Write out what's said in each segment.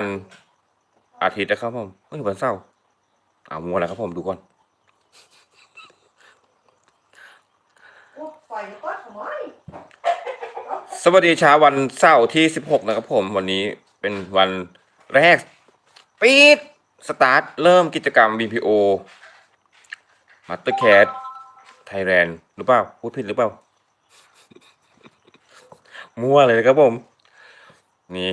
วันอาทิตย์นะครับผมเอ้ยวันเสาร์เอามัวอะไรครับผมดูก่อนไฟก็ทำไมสวัสดีเช้าวันเสาร์ที่16นะครับผม วันนี้เป็นวันแรกปีดสตาร์ท เริ่มกิจกรรม BPO Mastercard Thailand หรือเปล่า พูดผิดหรือเปล่า มั่วเลยครับผม นี่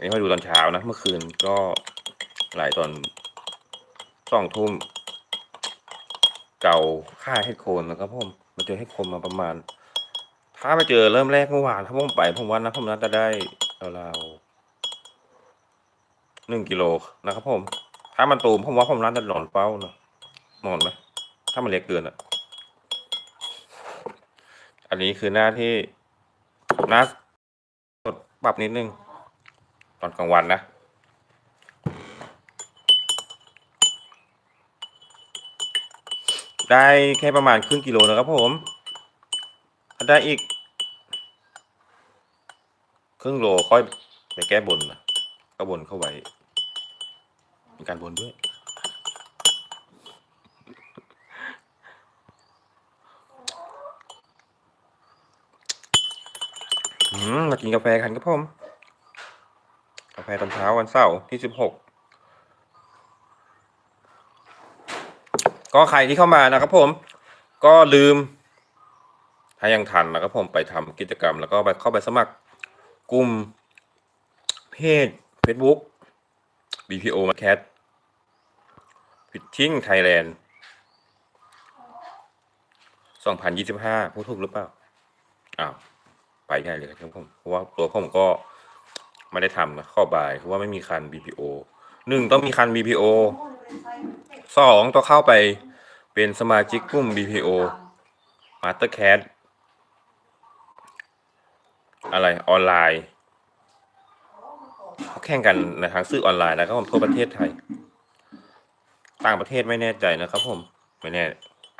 อันนี้มาดูตอนเช้านะ เมื่อคืนก็หลายตอนสองทุ่ม เก่าค่าเฮดโคนนะครับผมมาเจอเฮดโคนมาประมาณ ถ้าไปเจอเริ่มแรกเมื่อวานถ้าผมไปผมว่านะผมน่าจะได้ราวๆหนึ่งกิโลนะครับผม ถ้ามันตูมผมว่าผมน่าจะหลอนเป้าเนอะนอนไหมถ้ามันเล็กเกินอะ อันนี้คือหน้าที่หน้าปรับนิดนึง ตอนกลางวันนะ ได้แค่ประมาณครึ่งกิโลนะครับผมถ้าได้อีก ครึ่งโลค่อยไปแก้บนนะก็บนเข้าไว้มีการบนด้วยอืมมากินกาแฟกันครับผม กาแฟตอนเช้าวันเสาร์ที่สิบหกก็ใครที่เข้ามานะครับผมก็ลืม ถ้ายังทันนะครับผมไปทำกิจกรรม แล้วก็ไปเข้าไปสมัครกลุ่มเพจ Facebook BPO Market Fitting Thailand 2025 พูดถูกหรือเปล่า อ้าว ไปง่ายเลยครับผม เพราะว่าตัวผมก็ ไม่ได้ทำนะข้อบายเพราะว่าไม่มีคัน BPO หนึ่งต้องมีคัน BPO สองต้องเข้าไปเป็นสมาชิกกลุ่ม BPO Mastercard อะไรออนไลน์เขาแข่งกันในทางซื้อออนไลน์นะครับผมทั่วประเทศไทย ต่างประเทศไม่แน่ใจนะครับผม ไม่แน่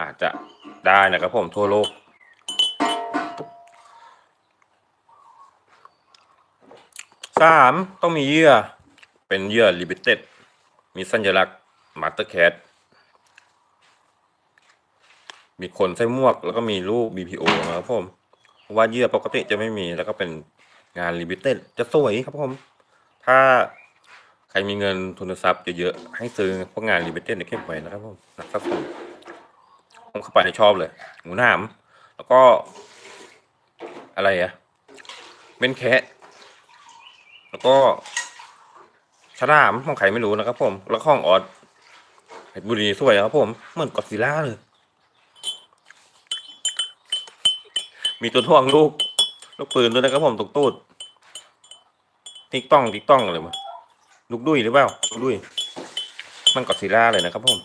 อาจจะได้นะครับผมทั่วโลก สามต้องมีเยื่อ เป็นเยื่อ limited มีสัญลักษณ์ Mastercard มีคนใส่หมวก แล้วก็มีรูป BPO นะครับผมว่าเยื่อปกติจะไม่มี แล้วก็เป็นงาน limited จะสวยครับผม ถ้าใครมีเงินทุนทรัพย์เยอะๆให้ซื้อพวกงาน limited เนี่ยเก็บไว้นะครับผมนะครับผมผมเข้าไปในชอบเลยหมูหนามแล้วก็อะไรอะเป็นแคะ แล้วก็ฉลามของใครไม่รู้นะครับ ผม แล้วของออสเพชรบุรีสวยครับผม เหมือนกอดซิล่าเลย มีตัวท่วงลูก ลูกปืนด้วยนะครับผมตกตูดติ๊กต้องติ๊กต้องอะไรมาลูกดุยหรือเปล่าลูกดุยมันกอดซิล่าเลยนะครับผม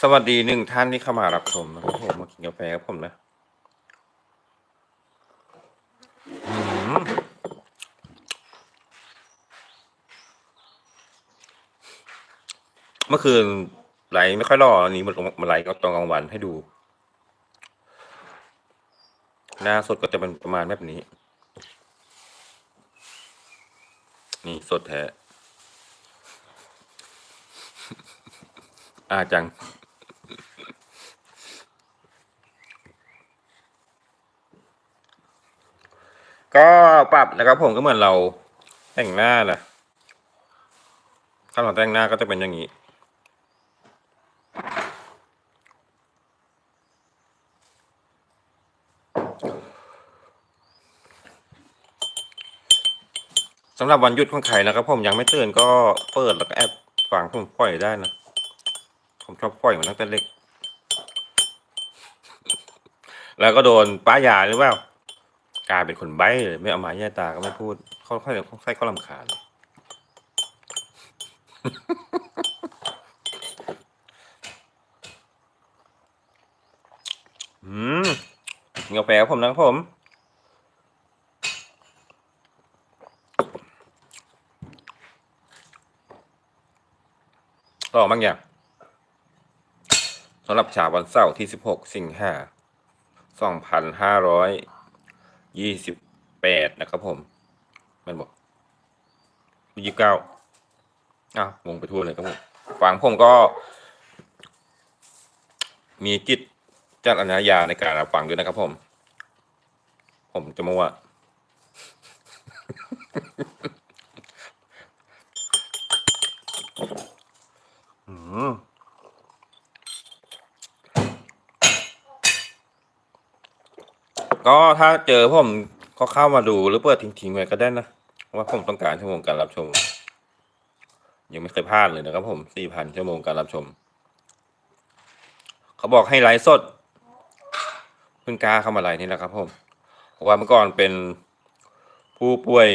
สวัสดีหนึ่งท่านที่เข้ามารับชมนะครับผมมากินกาแฟกับผมนะ เมื่อคืนไหลไม่ค่อยรออันนี้มันมันไหลก็ตอนกลางวันให้ดู หน้าสดก็จะเป็นประมาณแบบนี้ นี่สดแท้อาจัง ก็ปรับนะครับผมก็เหมือนเราแต่งหน้านะขั้นตอนแต่งหน้าก็จะเป็นอย่างนี้ำหรับวันหยุดของใครนะครับ ผมยังไม่ตื่นก็เปิดแล้วก็แอบฟังผมปล่อยได้นะ ผมชอบปล่อยมันตั้งแต่เล็ก แล้วก็โดนป้ายาหรือเปล่ากลายเป็นคนใบ้เลยไม่เอาไม้แย่ตาก็ไม่พูดเขาค่อยๆใส่เขาลำคาญอืมกาแฟครับผมนะครับผม ต่อบางอย่างสำหรับชาวันเสาร์ที่ 16 สิงหา2528 นะครับผม มันบอกยี่สิบเก้าอ้าวงงไปทั่วเลยครับผมฝั่งผมก็ มีจิตจัดอนาญาในการรับฟังด้วยนะครับผม ผมจะมาว่า อืม ก็ถ้าเจอผมก็เข้ามาดูหรือเปิดทิ้งๆไว้ก็ได้นะ ว่าผมต้องการชั่วโมงการรับชม ยังไม่เคยพลาดเลยนะครับผมสี่พันชั่วโมงการรับชม เขาบอกให้ไลฟ์สดเพิ่งกล้าเข้ามาไลฟ์นี่แหละครับผมเพราะว่าเมื่อก่อนเป็นผู้ป่วย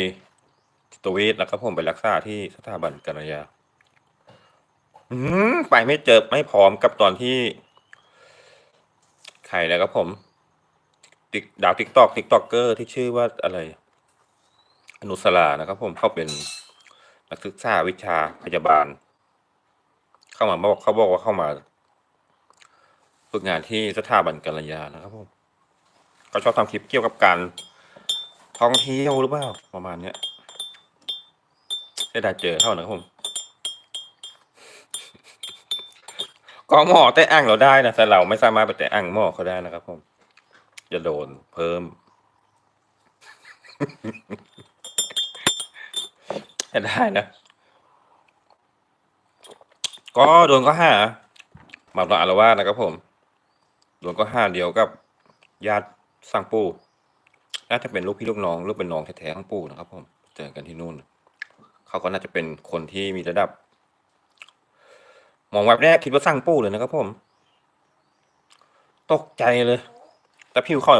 จิตเวชนะครับผมไปรักษาที่สถาบันกัญยา อืมไปไม่เจอไม่พร้อมกับตอนที่ใครแล้วครับผมติ๊กดาวทิกตอกทิกตอกเกอร์ที่ชื่อว่าอะไร อนุสรานะครับ ผมเขาเป็นนักศึกษาวิชาพยาบาล เข้ามาบอกเขาบอกว่าเข้ามาฝึกงานที่สถาบันกัลยานะครับผมเขาชอบทำคลิปเกี่ยวกับการท่องเที่ยวหรือเปล่าประมาณเนี้ยได้ได้เจอเท่านะครับผม ก็หมอแต่อ่างเราได้นะแต่เราไม่สามารถไปแต่อ่างหมอเขาได้นะครับผมจะโดนเพิ่มได้นะ ก็โดนก็ห้าหมาตอารวาสนะครับผมโดนก็ห้าเดียวกับญาติสั่งปู่น่าจะเป็นลูกพี่ลูกน้องหรือเป็นน้องแท้ๆของปู่นะครับ ผมเจอกันที่นู่น เขาก็น่าจะเป็นคนที่มีระดับ มองแบบแรกคิดว่าสั่งปู่เลยนะครับผม ตกใจเลย แต่ผิวเขา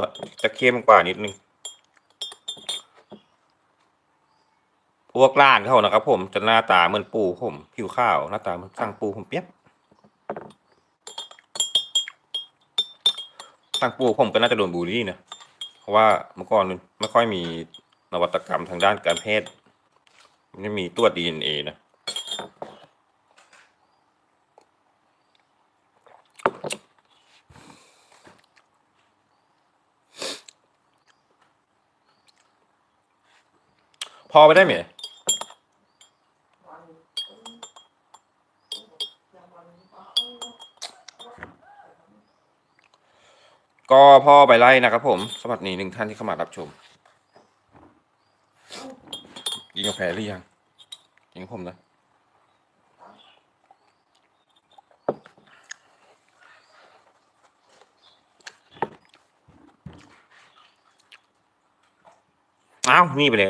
จะเข้มกว่านิดนึงพวกล้านเขานะครับ ผมจะหน้าตาเหมือนปูผม ผิวขาวหน้าตาเหมือนสั่งปูผมเปียบสั่งปูผมก็น่าจะโดนบูลลี่นะเพราะว่าเมื่อก่อนไม่ค่อยมีนวัตกรรมทางด้านการแพทย์ไม่มีตัวดีเอ็นเอนะ ไปได้ไหมก็พ่อไปไล่นะครับผม สวัสดีหนึ่งท่านที่เข้ามารับชมกินกาแฟหรือยังกินกับผมนะอ้าวนี่ไปเลย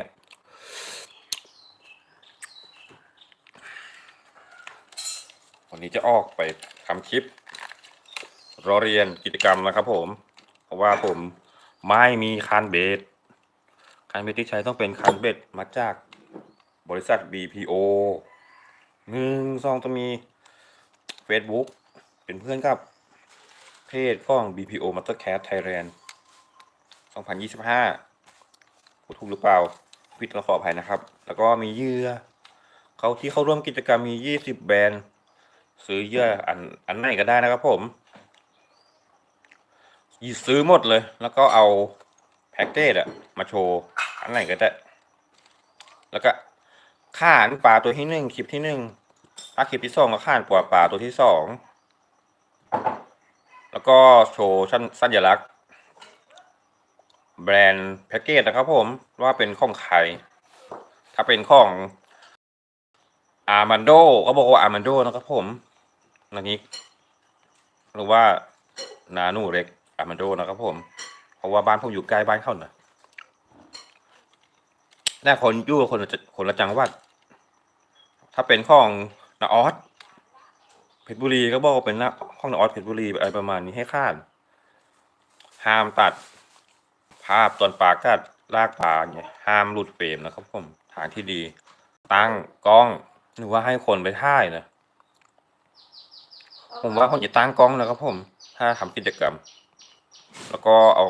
วัน นี้จะออกไปทำคลิปรอเรียนกิจกรรมนะครับผม เพราะว่าผมไม่มีคานเบสคานเบสที่ใช้ต้องเป็นคานเบสมาจากบริษัท BPO หนึ่งสองต้องมี Facebook เป็นเพื่อนกับเพจกล้อง BPO Mastercast Thailand 2025พูดถูกหรือเปล่า ผิดก็ขออภัยนะครับ แล้วก็มีเยื่อเขาที่เข้าร่วมกิจกรรมมี 20 แบรนด์ ซื้อเยื่ออันอันไหนก็ได้นะครับผมซื้อหมดเลย แล้วก็เอาแพ็กเกจอะมาโชว์อันไหนก็ได้แล้วก็ข่านปลาตัวที่หนึ่งคลิปที่หนึ่งถ้าคลิปที่สองก็ข่านปลาปลาตัวที่สองแล้วก็โชว์ชั้นสัญลักษณ์ แบรนด์แพ็กเกจนะครับผมว่าเป็นของใครถ้าเป็นของอาร์มันโดก็บอกว่าอาร์มันโดนะครับผม อันนี้หรือว่านานูเล็กอามันโดนะครับผม เพราะว่าบ้านผมอยู่ใกล้บ้านเขานะแน่คนยู่คนคนละจังหวัด ถ้าเป็นของนาออสเพชรบุรีก็บอกว่าเป็นนะห้องนาออสเพชรบุรีอะไรประมาณนี้ให้ข้านห้ามตัด ภาพตอนปากัดลากปลาเนี่ยห้ามหลุดเฟรมนะครับผมทางที่ดี ตั้งกล้องหรือว่าให้คนไปถ่ายนะ ผมว่าผมจะตั้งกล้องนะครับผม ถ้าทำกิจกรรม แล้วก็เอา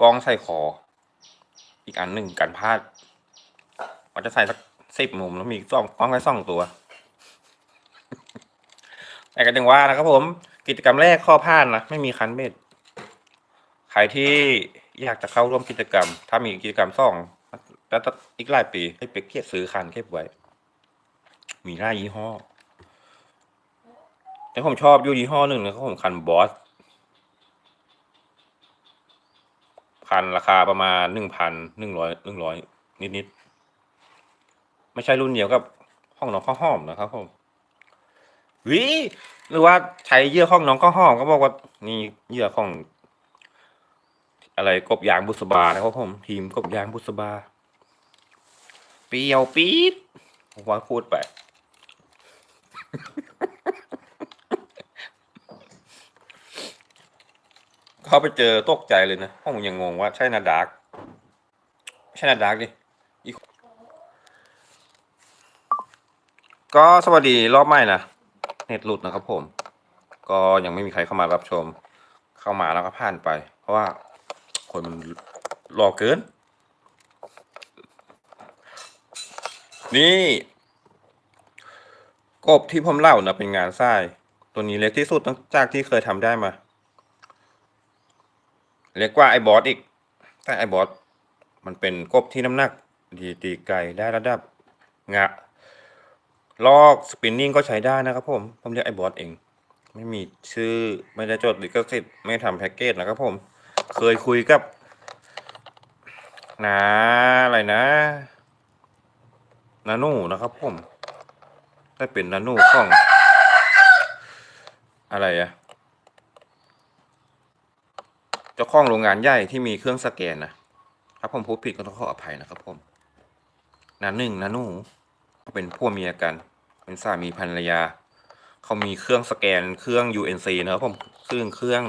กล้องใส่คอ อีกอันหนึ่งกันพลาดมันจะใส่สักสิบมุมแล้วมีสองกล้องไว้สองตัว แต่ก็ยังว่านะครับผม กิจกรรมแรกข้อพลาดนะไม่มีคันเบ็ดใครที่อยากจะเข้าร่วมกิจกรรม ถ้ามีกิจกรรมสองแต่ถ้าอีกหลายปีให้เป็กเก็บซื้อคันเก็บไว้ มีหลายยี่ห้อ แต่ผมชอบอยู่ยี่ห้อหนึ่งนะครับผมคันบอสคันราคาประมาณหนึ่งพันหนึ่งร้อยหนึ่งร้อยนิดๆไม่ใช่รุ่นเดียวกับห้องน้องข้าวหอมนะครับผมวิหรือว่าใช้เยื่อห้องน้องข้าวหอมก็บอกว่านี่เยื่อของ อะไรกบยางบุษบานะครับผมทีมกบยางบุษบาเปียวปี๊ดผมว่าพูดไป เขาไปเจอตกใจเลยนะผมยังงงว่าใช่นาดาร์กใช่นาดาร์กดิกก็สวัสดีรอบใหม่นะเน็ตหลุดนะครับผม ก็ยังไม่มีใครเข้ามารับชม เข้ามาแล้วก็ผ่านไป เพราะว่าคนมันรอเกิน นี่กบที่ผมเล่านะเป็นงานทราย ตัวนี้เล็กที่สุดตั้งจากที่เคยทำได้มา เล็กกว่าไอ้บอสอีก แต่ไอ้บอสมันเป็นกบที่น้ำหนัก ดีตีไกลได้ระดับงะลอกสปินนิ่งก็ใช้ได้นะครับผม ผมเรียกไอ้บอสเอง ไม่มีชื่อไม่ได้จดลิขสิทธิ์ไม่ทำแพ็กเกจนะครับผม เคยคุยกับนาอะไรนะนานูนะครับผม ได้เป็นนานูของ อะไรอะเจ้า ของโรงงานใหญ่ที่มีเครื่องสแกนนะถ้าผมพูดผิดก็ต้องขออภัยนะครับผมนาหนึ่งนานูเขาเป็นพ่อเมียกัน เป็นสามีภรรยา เขามีเครื่องสแกนเครื่อง UNC นะครับผมซึ่งเครื่อง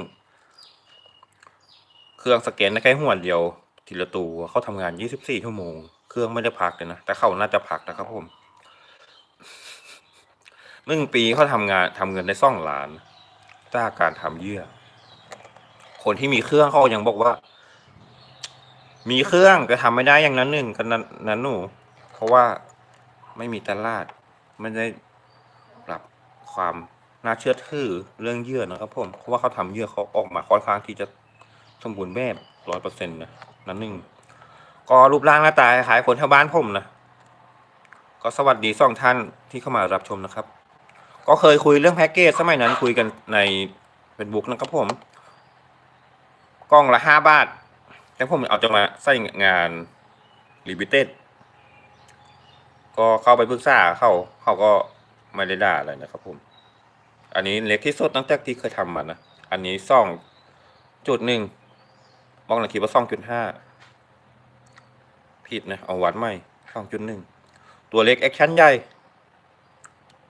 เครื่องสแกนได้แค่หัวเดียว ทีละตัวเขาทำงาน 24 ชั่วโมง เครื่องไม่ได้พักเลยนะ แต่เขาน่าจะพักนะครับผมหนึ่งปีเขาทำงานทำเงินได้ซ่องล้านจากการทำเยื่อ คนที่มีเครื่องเขายังบอกว่า มีเครื่องก็ทำไม่ได้อย่างนั้นหนึ่งกันนั้นหนูเพราะว่าไม่มีตลาดไม่ได้ปรับความน่าเชื่อถือเรื่องเยื่อนะครับผมเพราะว่าเขาทำเยื่อเขาออกมาค่อนข้างที่จะสมบูรณ์แบบร้อยเปอร์เซ็นต์นะนั้นหนึ่งก็รูปร่างหน้าตาคล้ายคนแถวบ้านผมนะก็สวัสดีสองท่านที่เข้ามารับชมนะครับ ก็เคยคุยเรื่องแพ็กเกจสมัยนั้นคุยกันในเป็นบุ๊กนะครับผม กล้องละห้าบาท แต่ผมเอาจะมาใส่งานลิมิเต็ดก็เข้าไปปรึกษาเขาเขาก็ไม่ได้ด่าอะไรนะครับผม อันนี้เล็กที่สุดตั้งแต่ที่เคยทำมานะ อันนี้ซ่องจุดหนึ่งมองหลังคิดว่าซ่องจุดห้าผิดนะ เอาวัดใหม่ซ่องจุดหนึ่งตัวเล็กแอคชั่นใหญ่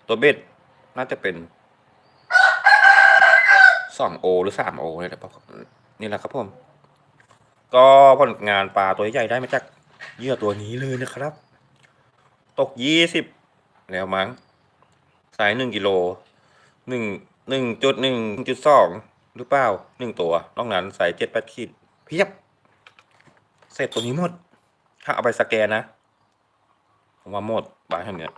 ตัวเบ็ดน่าจะเป็นสองโอหรือสามโอนี่แหละ นี่แหละครับผม ก็ผลงานปลาตัวใหญ่ได้มาจากเหยื่อตัวนี้เลยนะครับ ตกยี่สิบแล้วมั้งสายหนึ่งกิโลหนึ่งหนึ่งจุดหนึ่งจุดสองหรือเปล่าหนึ่งตัวนอกนั้นสายเจ็ดแปดขีดเพียบ เสร็จตัวนี้หมด ถ้าเอาไปสแกนนะผมว่าหมดบายท่นเนี้ย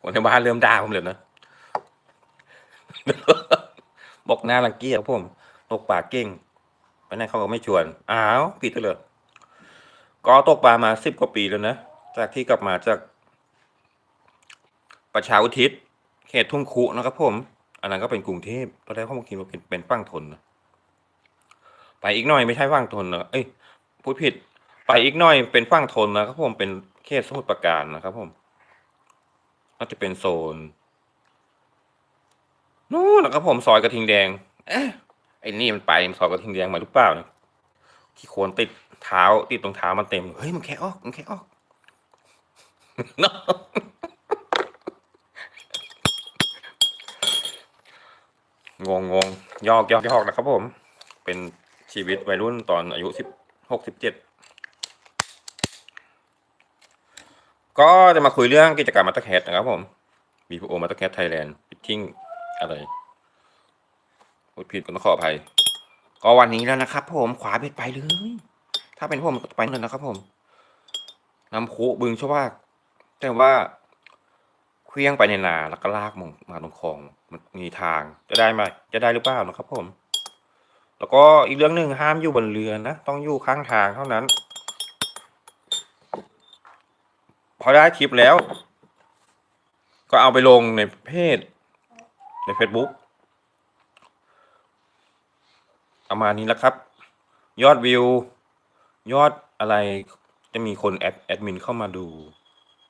คนในบ้านเริ่มด่าผมเลยนะ บอกหน้ารังเกียจครับผมตกปลาเก่งไปไหนเขาก็ไม่ชวน อ้าวผิดเลยก็ตกปลามาสิบกว่าปีแล้วนะ จากที่กลับมาจาก ประชาอุทิศ เขตทุ่งคุนะครับผม อันนั้นก็เป็นกรุงเทพตอนแรกผมคิดว่าเป็นเป็นฝั่งทนนะไปอีกหน่อยไม่ใช่ฝั่งทนนะเอ้ยพูดผิด ไปอีกหน่อยเป็นฝั่งทนนะครับผมเป็นเขตสมุทรปราการนะครับผมน่าจะเป็นโซน นู่นนะครับผมซอยกระทิงแดง เอ๊ะไอ้นี่มันไปมันซอยกระทิงแดงมาหรือเปล่าเนี่ยที่โคนติดเท้าติดตรงเท้ามันเต็ม เฮ้ยมันแค่ออกมันแค่ออกเนาะงงงงยอกยอกยอกนะครับผม เป็นชีวิตวัยรุ่นตอนอายุสิบหกสิบเจ็ดก็จะมาคุยเรื่องกิจกรรมมาต e r แค t นะครับผม BPO มาต e r แค t Thailand ฟิตติ้ง อะไรพูดผิดก็ต้องขออภัย ก็วันนี้แล้วนะครับ ผมขวาเบ็ดไปเลย ถ้าเป็นผมก็ไปเลยนะครับ ผมน้ำคุบึงชวากแต่ว่าเคลี้ยงไปในนาแล้วก็ลากมงมาตรงคลองมันมีทางจะได้ไหมจะได้หรือเปล่านะครับ ผม แล้วก็อีกเรื่องหนึ่งห้ามอยู่บนเรือนะต้องอยู่ข้างทางเท่านั้น พอได้คลิปแล้ว ก็เอาไปลงในเพจ ใน Facebook ประมาณนี้แล้วครับ ยอดวิว ยอดอะไรจะมีคนแอดแอดมินเข้ามาดู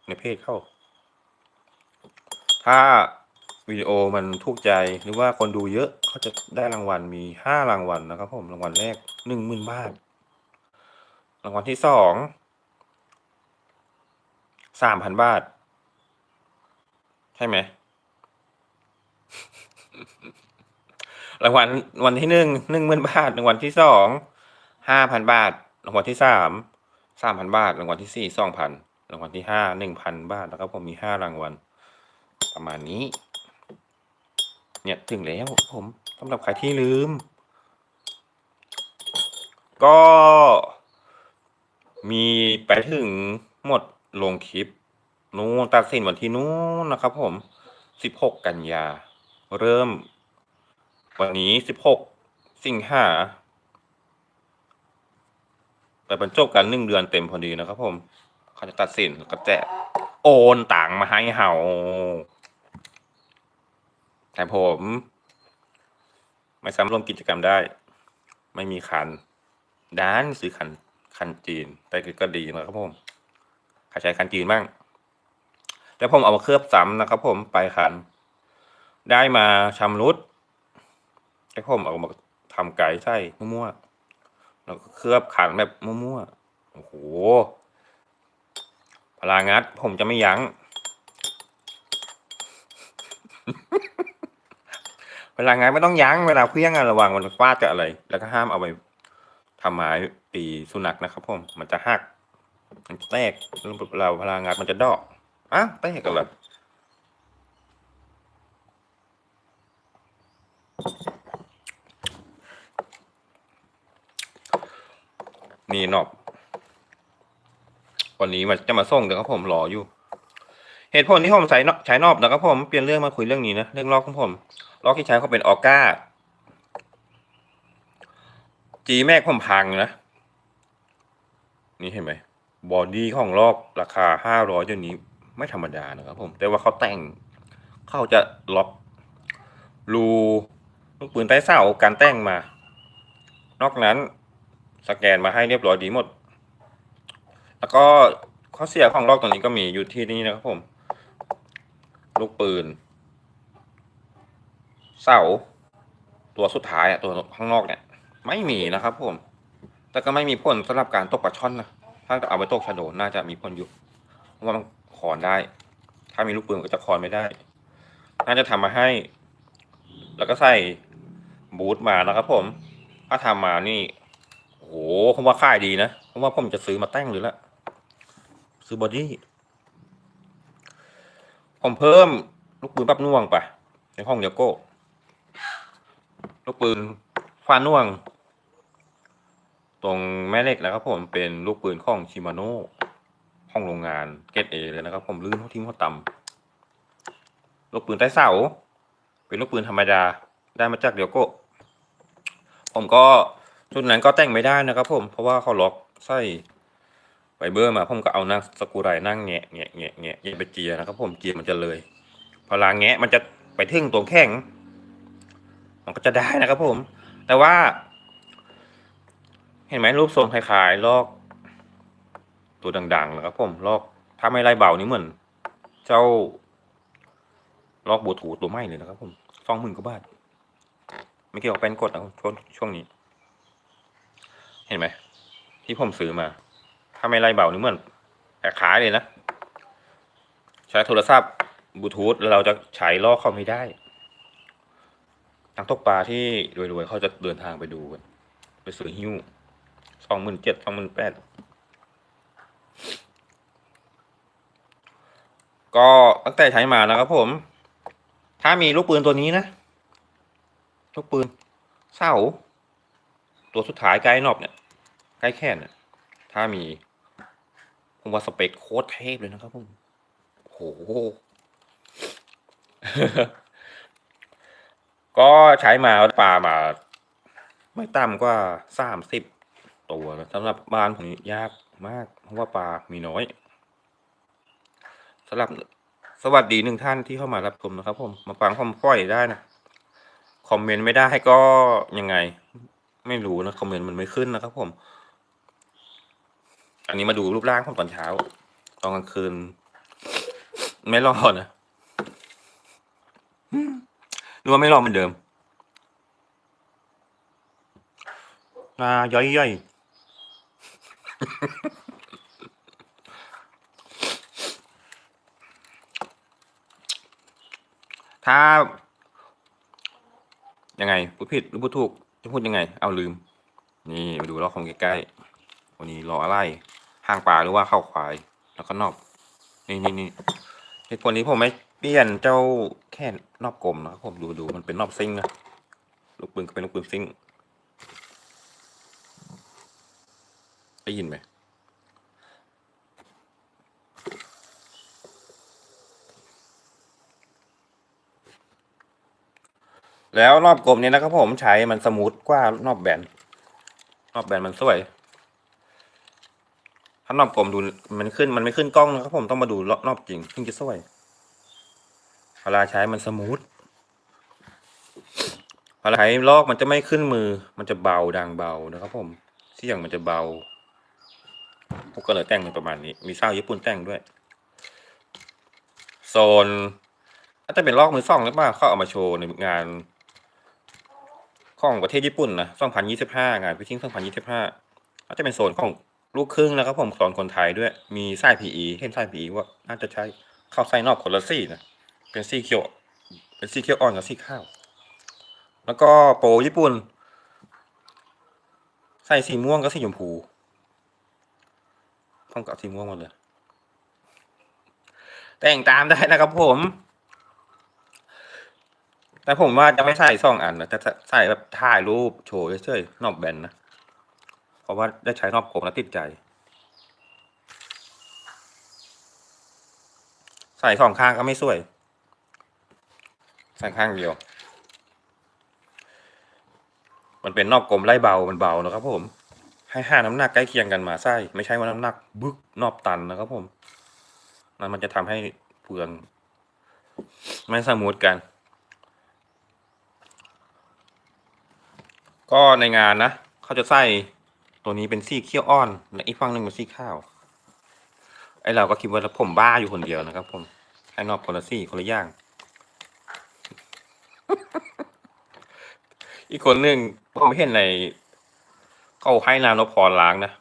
ในเพจเข้า ถ้าวิดีโอมันถูกใจหรือว่าคนดูเยอะเขาจะได้รางวัลมีห้ารางวัลนะครับผมรางวัลแรกหนึ่งหมื่นบาท รางวัลที่สองสามพันบาท ใช่ไหม รางวัลวันที่หนึ่งหนึ่งหมื่นบาทรางวัลที่สองห้าพันบาทรางวัลที่สามสามพันบาทรางวัลที่สี่สองพันรางวัลที่ห้าหนึ่งพันบาทแล้วก็ผมมีห้ารางวัลประมาณนี้ เนี่ยถึงแล้วผมสำหรับใครที่ลืม ก็มีไปถึงหมดลงคลิป นู้นตัดสินวันที่นู้นนะครับผมสิบหกกันยา เริ่ม วันนี้สิบหกสิงหาไปบรรจบกันหนึ่งเดือนเต็มพอดีนะครับผมเขาจะตัดสินแล้วก็แจกโอนต่างมาให้เฮาแต่ผม ไม่สามารถร่วมกิจกรรมได้ ไม่มีคันด้านซื้อคันคันจีนแต่ก็ดีนะครับผมใครใช้คันจีนบ้างแล้วผมเอามาเคลือบซ้ำนะครับผมไปคัน ได้มาชำรุดแล้ผมเอามาทำไก่ใส่มั่วๆแล้วก็เคลือบขันแบบมั่วๆโอ้โหพลางัด ผมจะไม่ยั้งเวลางัดไม่ต้องยั้งเวลาเพี้ยงระวังมันฟาดกับอะไร แล้วก็ห้ามเอาไปทำไม้ตีสุนัขนะครับผมมันจะหักมันจะแตกเราพลางัดมันจะดอกอ้าวแตกกันเหร นี่นอบวันนี้มันจะมาส่งเดี๋ยวครับผมรออยู่ เหตุผลที่ผมใช้นอบใช้นอบนะครับผมเปลี่ยนเรื่องมาคุยเรื่องนี้นะเรื่องล็อกของผมล็อกที่ใช้เขาเป็นออก้าจีแม็กผมพังนะ นี่เห็นไหมบอดี้ของลอกราคาห้าร้อยเดี๋ยวนี้ไม่ธรรมดานะครับผม แต่ว่าเขาแต่งเขาจะล็อกรูลูกปืนใต้เสาการแต่งมา นอกนั้น สแกนมาให้เรียบร้อยดีหมด แล้วก็ข้อเสียของลอกตัวนี้ก็มีอยู่ที่นี่นะครับผม ลูกปืน เสา ตัวสุดท้ายอะตัวข้างนอกเนี่ย ไม่มีนะครับผม แต่ก็ไม่มีผลสำหรับการตกปลาช่อนนะ ถ้าเอาไปตกชะโดน่าจะมีผลอยู่เพราะว่ามันคอนได้ ถ้ามีลูกปืนก็จะคอนไม่ได้ น่าจะทำมาให้ แล้วก็ใส่บูทมานะครับผม ถ้าทำมานี่ โอ้โหผมว่าค่ายดีนะเพราะว่าผมจะซื้อมาแต่งหรือละซื้อบอดี้ผมเพิ่มลูกปืนปั๊บน่วงไปในห้องเดียวโก้ ลูกปืนฟ้าน่วง ตรงแม่เหล็กนะครับผมเป็นลูกปืนของชิมาโน่ห้องโรงงานเกตเอเลยนะครับ ผมลื่นเขาทิ้งเขาต่ำลูกปืนใต้เสา เป็นลูกปืนธรรมดาได้มาจากเดียวโก้ ผมก็ ชุดนั้นก็แต่งไม่ได้นะครับผม เพราะว่าเขาล็อกใส่ไฟเบอร์มาผมก็เอานั่งสกรูไรนั่งแงะแงะแงะแงะแงะไปเจียนะครับผมเจียมันจะเลย พอลางแงะมันจะไปทึ่งตัวแข็งมันก็จะได้นะครับผม แต่ว่า เห็นไหมรูปทรงคล้ายๆลอกตัวดังๆนะครับผมลอกถ้าไม่ไล่เบานี่เหมือน เจ้าลอกบูทูตัวใหม่เลยนะครับผมสองหมื่นกว่าบาทไม่เกี่ยวกับแป้นกดนะช่วงช่วงนี้ ห็นไหมที่ผมซื้อมา ถ้าไม่ไล่เบานี่เหมือนแอบขายเลยนะ ใช้โทรศัพท์บลูทูธแล้วเราจะใช้ล่อเขาไม่ได้นักตกปลาที่รวยๆเขาจะเดินทางไปดูกันไปซื้อหิ้วสองหมื่นเจ็ดสองหมื่นแปดก็ตั้งแต่ใช้มานะครับผม ถ้ามีลูกปืนตัวนี้นะ ลูกปืนเศร้า ตัวสุดท้ายใกลนอบเนี่ย ใกล้แค่นเนี่ยถ้ามีผมว่าสเปคโคตรเทพเลยนะครับผมโหก็ใช้มาปลามา ไม่ต่ำกว่าสามสิบตัวนะสำหรับบ้านผมยากมาก เพราะว่าปลามีน้อยสำหรับสวัสดีหนึ่งท่านที่เข้ามารับชมนะครับ ผม มาฟังผมปล่อยได้นะคอมเมนต์ไม่ได้ก็ยังไง ไม่รู้นะคอมเมนต์มันไม่ขึ้นนะครับ ผม อันนี้มาดูรูปร่างผมตอนเช้า ตอนกลางคืน ไม่รอดนะนึกว่าไม่รอดเหมือนเดิมอ่าย่อยย่อยถ้า ยังไงพูดผิดหรือพูดถูกจะพูดยังไง เอาลืม นี่มาดูรอบของใกล้ๆวันนี้รออะไร ห่างปลาหรือว่าเข้าควายแล้วก็นอบนี่นี่นี่เหตุผลนี้ผมไม่เปลี่ยนเจ้าแค่นอบกลมนะครับผมดูดูมันเป็นนอบซิงนะลูกปืนก็เป็นลูกปืนซิงได้ยินไหมแล้วนอบกลมเนี่ยนะครับผมใช้มันสมูทกว่านอบแบนนอบแบนมันสวย ถ้านอบกลมดูมันขึ้นมันไม่ขึ้นกล้องนะครับผมต้องมาดูนอบจริงถึงจะสวยเวลาใช้มันสมูทเวลาใช้ลอกมันจะไม่ขึ้นมือ มันจะเบาดังเบานะครับ ผมเสียงมันจะเบาพวกก็เลยแต่งเป็นประมาณนี้ มีเศร้าญี่ปุ่นแต่งด้วยโซนน่าจะเป็นลอกมือซ่องหรือเปล่าเขาเอามาโชว์ในงานของประเทศญี่ปุ่นนะ2025 งานพิชิง2025น่าจะเป็นโซนของ ลูกครึ่งนะครับผมสอนคนไทยด้วย มีไส้ PE เห็นไส้ PE ว่าน่าจะใช้เข้าไส้นอกคนละสีนะเป็นสีเขียว เป็นสีเขียวอ่อนกับสีข้าว แล้วก็โปรญี่ปุ่นใส่สีม่วงกับสีชมพูต้องกับสีม่วงหมดเลย แต่งตามได้นะครับผม แต่ผมว่าจะไม่ใส่สองอันนะแต่ใส่แบบถ่ายรูปโชว์เฉยๆนอกแบนนะ เพราะว่าได้ใช้นอกกลมแล้วติดใจ ใส่สองข้างก็ไม่สวย ใส่ข้างเดียว มันเป็นนอกกลมไล่เบามันเบานะครับผม ให้ห้าน้ำหนักใกล้เคียงกันมาใส่ไม่ใช่ว่าน้ำหนัก บึกนอบตันนะครับผมมันมันจะทำให้เปลืองไม่สมูทกัน ก็ในงานนะ เขาจะใส่ ตัวนี้เป็นสีเขี้ยวอ่อน และอีกฝั่งหนึ่งเป็นสีขาว ไอเราก็คิดว่าผมบ้าอยู่คนเดียวนะครับ ผมให้นอกคนละสีคนละอย่าง อีกคนหนึ่งผมไม่เห็นในเขาให้นามนพรล้างนะ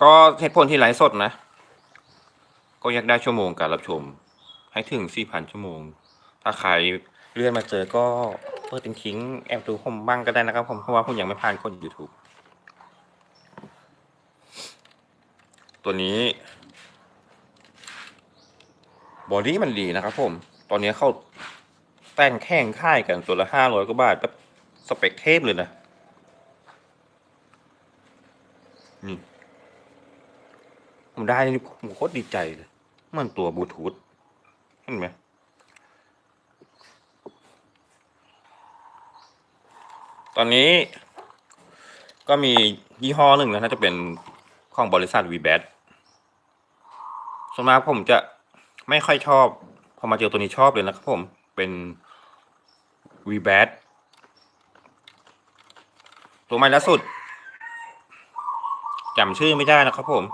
ก็เหตุผลที่ไลฟ์สดนะ ก็อยากได้ชั่วโมงการรับชม ให้ถึง 4,000 ชั่วโมง ถ้าใครเลื่อนมาเจอก็ เปิดเป็นคิงแอบดูผมบ้างก็ได้นะครับผมเพราะว่าผมยังไม่ผ่านกด YouTube ตัวนี้บอดี้มันดีนะครับผม ตอนนี้เขาแต่งแข่งค่ายกันตัวละห้าร้อยกว่าบาทแบบสเปคเทพเลยนะ นี่ ผมได้นี่ผมโคตรดีใจเลย มันตัวบลูทูธเห็นไหม ตอนนี้ก็มียี่ห้อหนึ่งนะน่าจะเป็นของบริษัทวีแบทส่วนมากผมจะไม่ค่อยชอบ พอมาเจอตัวนี้ชอบเลยนะครับผมเป็นวีแบทตัวใหม่ล่าสุดจำชื่อไม่ได้นะครับผม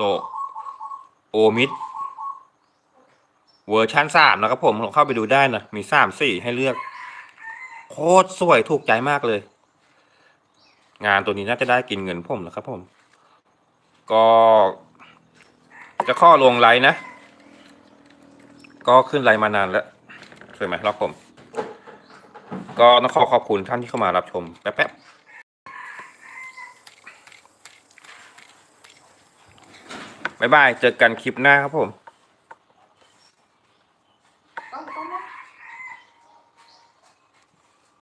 ตัวโอมิดเวอร์ชันสามนะครับผมลองเข้าไปดูได้นะ มีสามสี่ให้เลือก โคตรสวยถูกใจมากเลย งานตัวนี้น่าจะได้กินเงินผมนะครับผม ก็ จะข้อลงไลน์นะ ก็ขึ้นไลน์มานานแล้วสวยไหมรอบผม ก็ต้องขอขอบคุณท่านที่เข้ามารับชม แป๊บๆบ๊ายบาย เจอกันคลิปหน้าครับผม